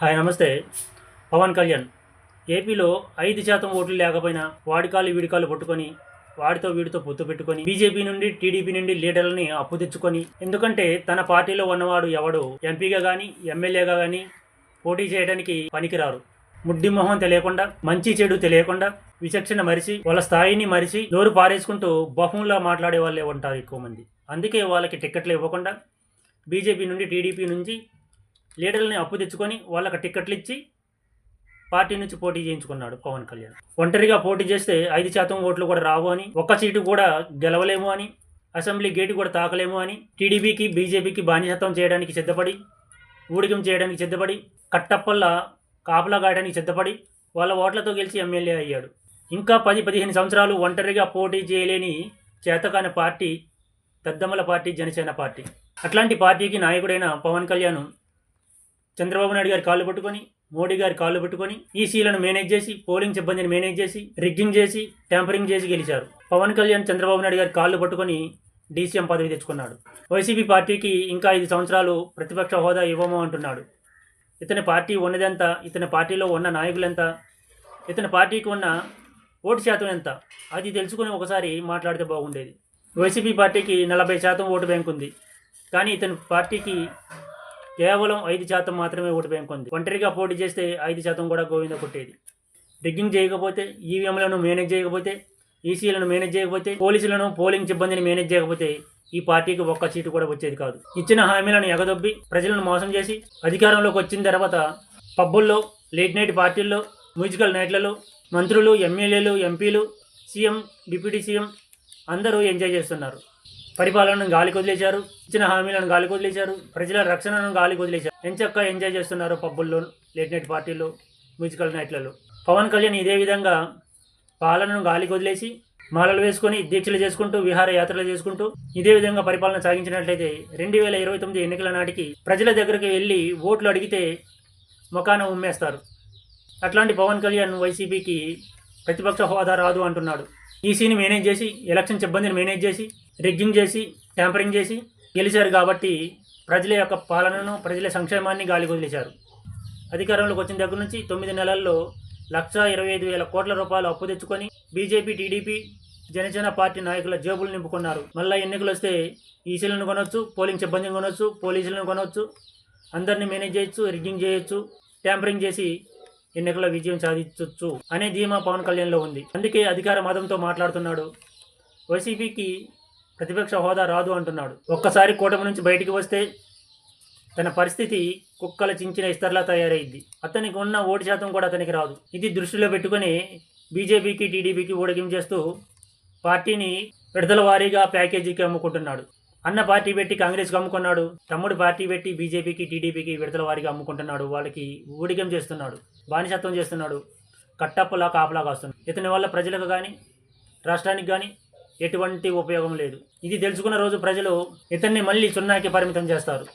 Hi నమస్తే. పవన్ కళ్యాణ్. ఏపీలో ఐదు శాతం ఓట్లు లేకపోయినా వాడికాలు వీడికాలు పట్టుకొని వాడితో వీడితో పొత్తు పెట్టుకొని బీజేపీ నుండి టీడీపీ నుండి లీడర్లని అప్పు తెచ్చుకొని ఎందుకంటే తన పార్టీలో ఉన్నవాడు ఎవడు? ఎంపీగా కానీ ఎమ్మెల్యేగా కానీ పోటీ చేయడానికి పనికిరారు. ముడ్డి మొహం తెలియకుండా మంచి చెడు తెలియకుండా విచక్షణ మరిచి వాళ్ళ స్థాయిని మరిచి నోరు పారేసుకుంటూ బహుంలా మాట్లాడే వాళ్ళే ఉంటారు ఎక్కువ మంది. అందుకే వాళ్ళకి టిక్కెట్లు ఇవ్వకుండా బీజేపీ నుండి టీడీపీ నుంచి లీడర్లని అప్పు తెచ్చుకొని వాళ్ళకి టిక్కెట్లు ఇచ్చి పార్టీ నుంచి పోటీ చేయించుకున్నాడు పవన్ కళ్యాణ్. ఒంటరిగా పోటీ చేస్తే ఐదు శాతం ఓట్లు కూడా రావు అని ఒక్క సీటు కూడా గెలవలేము అని అసెంబ్లీ గేటు కూడా తాకలేము అని టీడీపీకి బీజేపీకి బానిసత్వం చేయడానికి సిద్ధపడి ఊడికం చేయడానికి సిద్ధపడి కట్టప్పల్లా కాపలా గాయడానికి సిద్ధపడి వాళ్ళ ఓట్లతో గెలిచి ఎమ్మెల్యే అయ్యాడు. ఇంకా పది పదిహేను సంవత్సరాలు ఒంటరిగా పోటీ చేయలేని చేతకాని పార్టీ పెద్దమ్మల పార్టీ జనసేన పార్టీ. అట్లాంటి పార్టీకి నాయకుడైన పవన్ కళ్యాణ్ చంద్రబాబు నాయుడు గారి కాళ్ళు పట్టుకొని మోడీ గారి కాళ్ళు పట్టుకొని ఈసీలను మేనేజ్ చేసి పోలింగ్ సిబ్బందిని మేనేజ్ చేసి రిగ్గింగ్ చేసి ట్యాంపరింగ్ చేసి గెలిచారు. పవన్ కళ్యాణ్ చంద్రబాబు నాయుడు గారి కాళ్ళు పట్టుకొని డీసీఎం పదవి తెచ్చుకున్నాడు. వైసీపీ పార్టీకి ఇంకా ఐదు సంవత్సరాలు ప్రతిపక్ష హోదా ఇవ్వము అంటున్నాడు. ఇతని పార్టీ ఉన్నదెంత? ఇతని పార్టీలో ఉన్న నాయకులెంత? ఇతని పార్టీకి ఉన్న ఓటు శాతం ఎంత? అది తెలుసుకుని ఒకసారి మాట్లాడితే బాగుండేది. వైసీపీ పార్టీకి నలభై శాతం ఓటు బ్యాంక్ ఉంది. కానీ ఇతని పార్టీకి కేవలం ఐదు శాతం మాత్రమే ఓటు బ్యాంక్ ఉంది ఒంటరిగా పోటీ చేస్తే ఐదు శాతం కూడా గోవింద కొట్టేది. రిగ్గింగ్ చేయకపోతే ఈవీఎంలను మేనేజ్ చేయకపోతే ఈసీలను మేనేజ్ చేయకపోతే పోలీసులను పోలింగ్ సిబ్బందిని మేనేజ్ చేయకపోతే ఈ పార్టీకి ఒక్క సీటు కూడా వచ్చేది కాదు. ఇచ్చిన హామీలను ఎగదొబ్బి ప్రజలను మోసం చేసి అధికారంలోకి వచ్చిన తర్వాత పబ్బుల్లో లేట్ నైట్ పార్టీల్లో మ్యూజికల్ నైట్లలో మంత్రులు ఎమ్మెల్యేలు ఎంపీలు సీఎం డిప్యూటీ సీఎం అందరూ ఎంజాయ్ చేస్తున్నారు. పరిపాలనను గాలికి వదిలేశారు ఇచ్చిన హామీలను గాలికి వదిలేశారు ప్రజల రక్షణను గాలికి వదిలేశారు. ఎంచక్క ఎంజాయ్ చేస్తున్నారు పబ్బుల్లో లేట్ నైట్ పార్టీలు మ్యూజికల్ నైట్లలో పవన్ కళ్యాణ్ ఇదే విధంగా పాలనను గాలికి వదిలేసి మాలలు వేసుకొని దీక్షలు చేసుకుంటూ విహారయాత్రలు చేసుకుంటూ ఇదే విధంగా పరిపాలన సాగించినట్లయితే రెండు వేల ఇరవై తొమ్మిది ఎన్నికల నాటికి ప్రజల దగ్గరికి వెళ్ళి ఓట్లు అడిగితే ముఖాన ఉమ్మేస్తారు. అట్లాంటి పవన్ కళ్యాణ్ వైసీపీకి ప్రతిపక్ష హోదా రాదు అంటున్నాడు. ఈసీని మేనేజ్ చేసి ఎలక్షన్ సిబ్బందిని మేనేజ్ చేసి రిగ్గింగ్ చేసి ట్యాంపరింగ్ చేసి గెలిచారు కాబట్టి ప్రజల యొక్క పాలనను ప్రజల సంక్షేమాన్ని గాలి వదిలేశారు. అధికారంలోకి వచ్చిన దగ్గర నుంచి తొమ్మిది నెలల్లో లక్ష ఇరవై ఐదు వేల కోట్ల రూపాయలు అప్పు తెచ్చుకొని బీజేపీ టీడీపీ జనసేన పార్టీ నాయకుల జేబులు నింపుకున్నారు. మళ్ళీ ఎన్నికలు వస్తే ఈసీలను కొనవచ్చు పోలింగ్ సిబ్బందిని కొనవచ్చు పోలీసులను కొనవచ్చు అందరినీ మేనేజ్ చేయొచ్చు రిగ్గింగ్ చేయొచ్చు ట్యాంపరింగ్ చేసి ఎన్నికల విజయం సాధించవచ్చు అనే ధీమా పవన్ కళ్యాణ్లో ఉంది. అందుకే అధికార మతంతో మాట్లాడుతున్నాడు. వైసీపీకి ప్రతిపక్ష హోదా రాదు అంటున్నాడు. ఒక్కసారి కూటమి నుంచి బయటికి వస్తే తన పరిస్థితి కుక్కల చించిన ఇస్తర్లా తయారైంది. అతనికి ఉన్న ఓటు శాతం కూడా అతనికి రాదు. ఇది దృష్టిలో పెట్టుకుని బీజేపీకి టీడీపీకి ఊడగిం చేస్తూ పార్టీని విడతల వారీగా ప్యాకేజీకి అమ్ముకుంటున్నాడు. అన్న పార్టీ పెట్టి కాంగ్రెస్కి అమ్ముకున్నాడు. తమ్ముడు పార్టీ పెట్టి బీజేపీకి టీడీపీకి విడతల వారికి అమ్ముకుంటున్నాడు. వాళ్ళకి ఊడికం చేస్తున్నాడు. బానిసత్వం చేస్తున్నాడు. కట్టప్పలా కాపలా కాస్తున్నాడు. ఇతని వల్ల ప్రజలకు కానీ రాష్ట్రానికి కానీ ఎటువంటి ఉపయోగం లేదు. ఇది తెలుసుకున్న రోజు ప్రజలు ఇతన్ని మళ్ళీ సున్నాకి పరిమితం చేస్తారు.